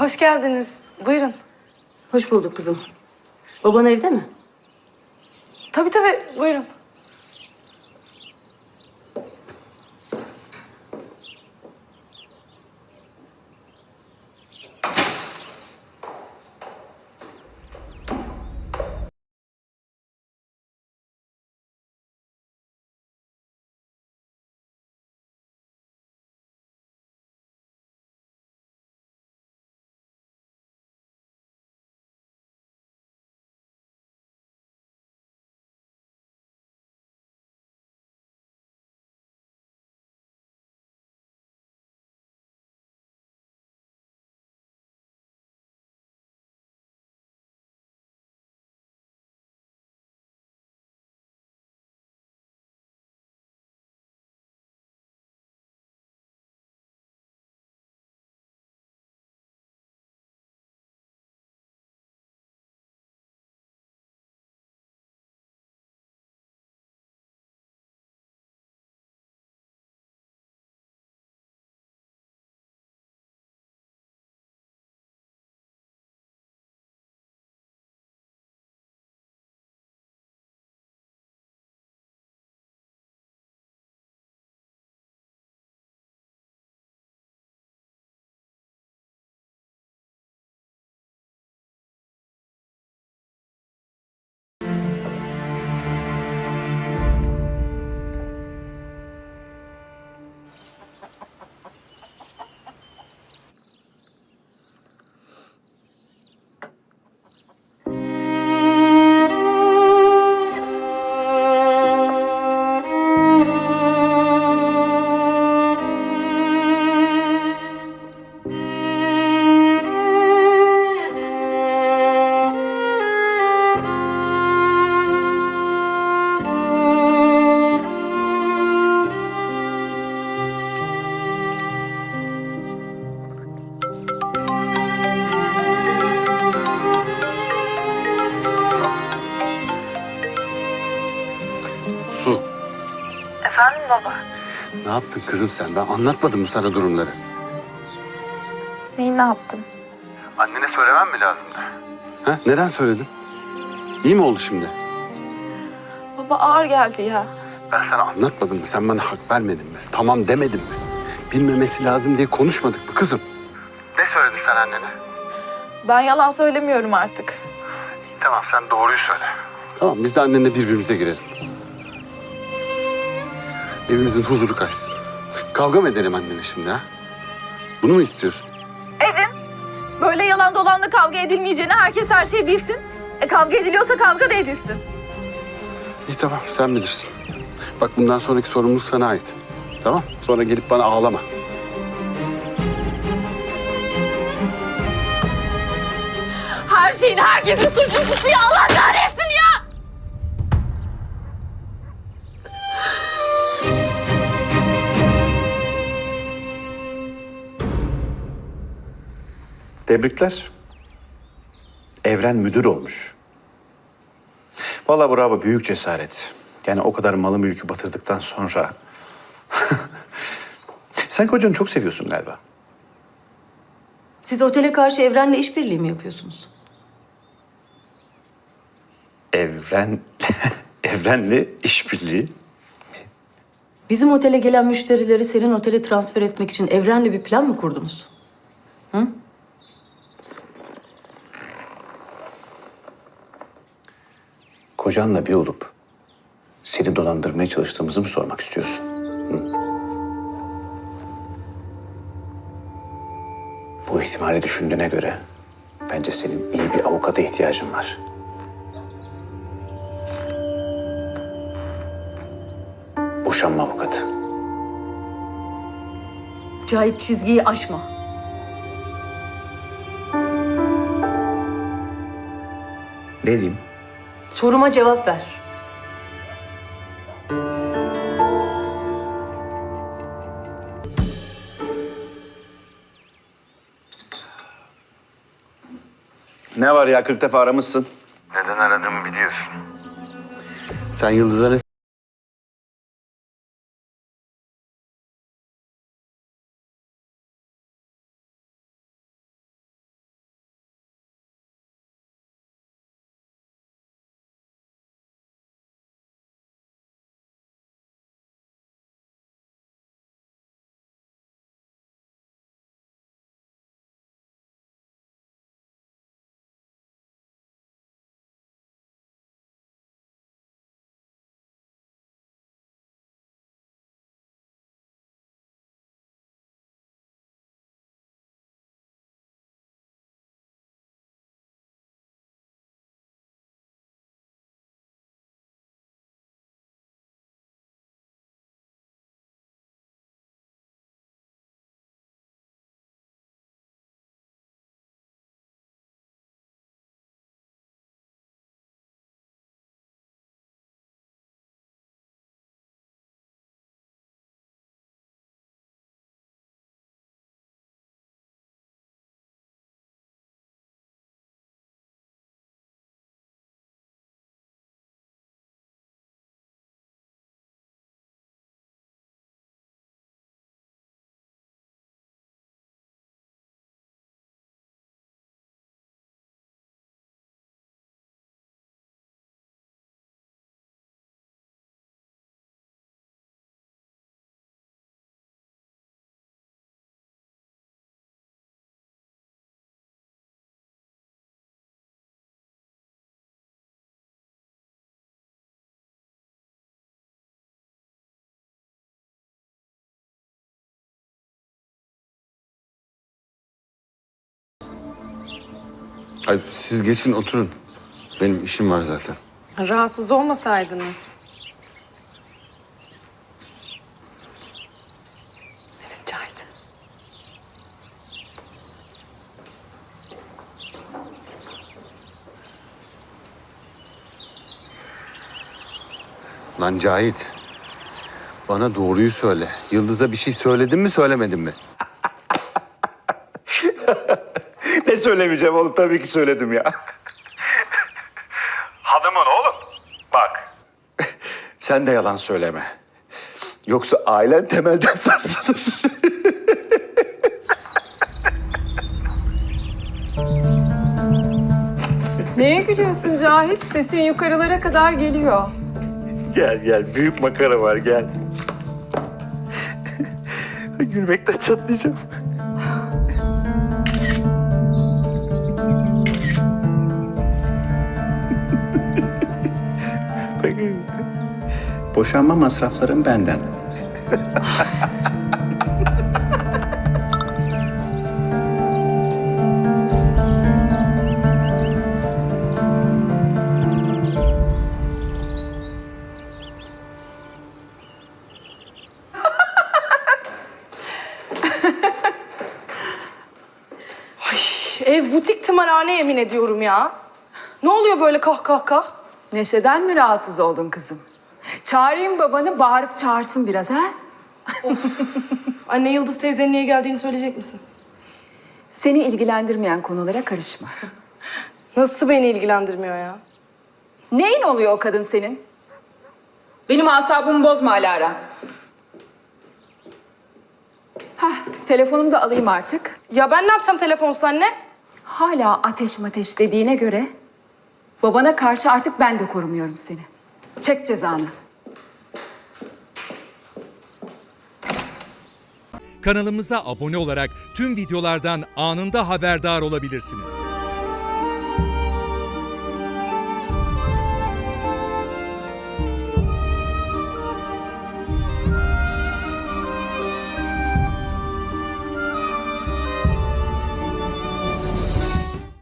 Hoş geldiniz. Buyurun. Hoş bulduk kızım. Baban evde mi? Baba. ne yaptın kızım sen? Ben anlatmadım mı sana durumları? Neyi ne yaptım? Annene söylemem mi lazımdı? Ha? Neden söyledin? İyi mi oldu şimdi? Baba ağır geldi ya. Ben sana anlatmadım mı? Sen bana hak vermedin mi? Tamam demedin mi? Bilmemesi lazım diye konuşmadık mı kızım? Ne söyledin sen annene? Ben yalan söylemiyorum artık. Tamam sen doğruyu söyle. Tamam biz de annenle birbirimize girelim. Evimizin huzuru kaçsın. Kavga mı edelim annene şimdi ha? Bunu mu istiyorsun? Böyle yalan dolanla kavga edilmeyeceğini herkes her şeyi bilsin. E kavga ediliyorsa kavga da edilsin. İyi tamam sen bilirsin. Bak bundan sonraki sorumluluk sana ait. Tamam sonra gelip bana ağlama. Her şeyin herkesin suçlusu Allah kahretsin Tebrikler. Evren müdür olmuş. Vallahi bravo büyük cesaret. Yani o kadar malı mülkü batırdıktan sonra. Sen kocanı çok seviyorsun galiba. Siz otele karşı Evren'le işbirliği mi yapıyorsunuz? Evren, evrenle işbirliği. Bizim otele gelen müşterileri senin otele transfer etmek için Evren'le bir plan mı kurdunuz? Kocanla bir olup seni dolandırmaya çalıştığımızı mı sormak istiyorsun? Hı? Bu ihtimali düşündüğüne göre bence senin iyi bir avukata ihtiyacın var. Boşanma avukatı. Cahit çizgiyi aşma. Ne diyeyim? Soruma cevap ver. Ne var ya 40 defa aramışsın. Neden aradığımı biliyorsun. Sen Yıldız'a ne Ay siz geçin oturun. Benim işim var zaten. Rahatsız olmasaydınız. Evet Cahit. Lan Cahit. Bana doğruyu söyle. Yıldız'a bir şey söyledin mi söylemedin mi? Ne söylemeyeceğim oğlum tabii ki söyledim ya. Hanımın oğlum. Bak. Sen de yalan söyleme. Yoksa ailen temelden sarsılır. Neye gülüyorsun Cahit? Sesin yukarılara kadar geliyor. gel gel büyük makara var gel. Gülmekten çatlayacağım. Boşanma masraflarım benden. Ev butik tımarhane yemin ediyorum ya. Ne oluyor böyle kah kah kah? Neşeden mi rahatsız oldun kızım? Çağırayım babanı bağırıp çağırsın biraz ha? Anne Yıldız teyzenin niye geldiğini söyleyecek misin? Seni ilgilendirmeyen konulara karışma. Nasıl beni ilgilendirmiyor ya? Neyin oluyor o kadın senin? Benim asabımı bozma Alara. Hah, telefonumu da alayım artık. Ya ben ne yapacağım telefonsuz anne? Hala ateş mateş dediğine göre babana karşı artık ben de korumuyorum seni. Çek cezanı. Kanalımıza abone olarak tüm videolardan anında haberdar olabilirsiniz.